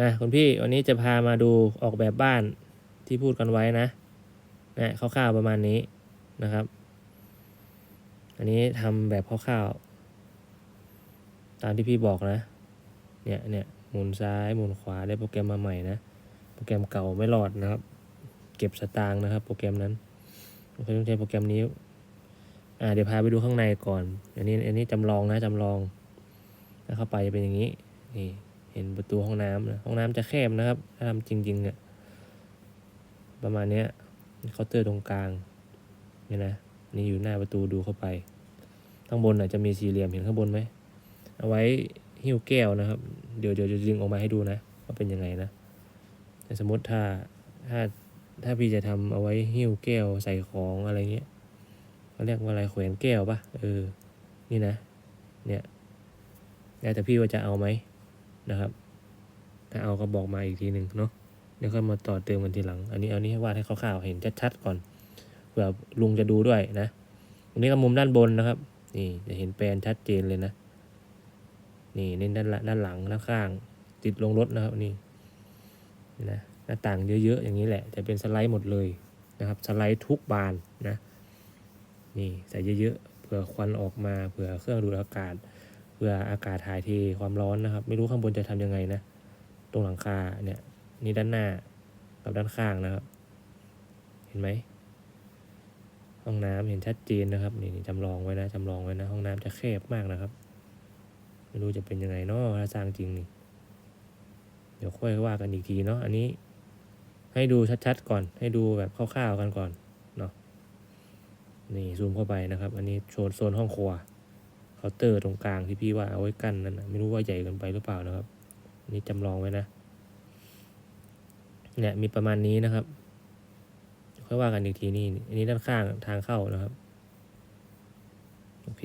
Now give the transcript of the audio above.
นะคุณพี่วันนี้จะพามาดูออกแบบบ้านที่พูดกันไว้นะนะคร่าวๆประมาณนี้นะครับ อันนี้ทำแบบคร่าวๆตามที่พี่บอกนะ เนี่ยเนี่ยหมุนซ้ายหมุนขวาได้โปรแกรมมาใหม่นะ โปรแกรมเก่าไม่รอดนะครับ เก็บสตางค์นะครับ โปรแกรมนั้นเคยต้องใช้โปรแกรมนี้อ่าเดี๋ยวพาไปดูข้างในก่อน อันนี้อันนี้จำลองนะจำลองแล้วเข้าไปจะเป็นอย่างนี้นี่ ห็นประตูห้องน้ำนะห้องน้ำจะแคบนะครับ ถ้าทำจริงๆเนี่ยประมาณเนี้ยเคาน์เตอร์ตรงกลางเนี่ยนะนี่อยู่หน้าประตูดูเข้าไป ข้างบนอาจจะมีสี่เหลี่ยมเห็นข้างบนไหมเอาไว้หิ้วแก้วนะครับ เดี๋ยวเดี๋ยวจะดึงออกมาให้ดูนะว่าเป็นยังไงนะแต่สมมติถ้าถ้าถ้าพี่จะทำเอาไว้หิ้วแก้วใส่ของอะไรเงี้ยเขาเรียกว่าอะไรแขวนแก้วปะเออ นี่นะ เนี่ยแล้วแต่พี่ว่าจะเอาไหม นะครับ ถ้าเอาก็บอกมาอีกทีหนึ่งเนาะเดี๋ยวค่อยมาต่อเติมกันทีหลัง อันนี้เอานี้ให้วาดให้คร่าวๆเห็นชัดๆก่อนเผื่อลุงจะดูด้วยนะตรงนี้ก็มุมด้านบนนะครับ นี่จะเห็นแปลนชัดเจนเลยนะ นี่เน้นด้านด้านหลังด้านข้าง ติดลงรถนะครับนี่นะหน้าต่างเยอะๆอย่างนี้แหละจะเป็นสไลด์หมดเลยนะครับสไลด์ทุกบานนะนี่ใส่เยอะๆเผื่อควันออกมาเผื่อเครื่องดูดอากาศ เพื่ออากาศถ่ายเทความร้อนนะครับ ไม่รู้ข้างบนจะทำยังไงนะ ตรงหลังคาเนี่ยนี่ด้านหน้ากับด้านข้างนะครับ เห็นไหมห้องน้ำเห็นชัดเจนนะครับนี่จำลองไว้นะจำลองไว้นะ ห้องน้ำจะแคบมากนะครับ ไม่รู้จะเป็นยังไงเนาะถ้าสร้างจริงนี่เดี๋ยวค่อยว่ากันอีกทีเนาะอันนี้ ให้ดูชัดๆก่อน ให้ดูแบบคร่าวๆกันก่อนเนาะนี่ซูมเข้าไปนะครับ อันนี้โซนโซนห้องครัว เคาน์เตอร์ตรงกลางที่พี่ว่าเอาไว้กั้นนั่นนะไม่รู้ว่าใหญ่เกินไปหรือเปล่านะครับ นี่จำลองไว้นะ เนี่ยมีประมาณนี้นะครับ ค่อยว่ากันอีกทีนี่ อันนี้ด้านข้างทางเข้านะครับ โอเค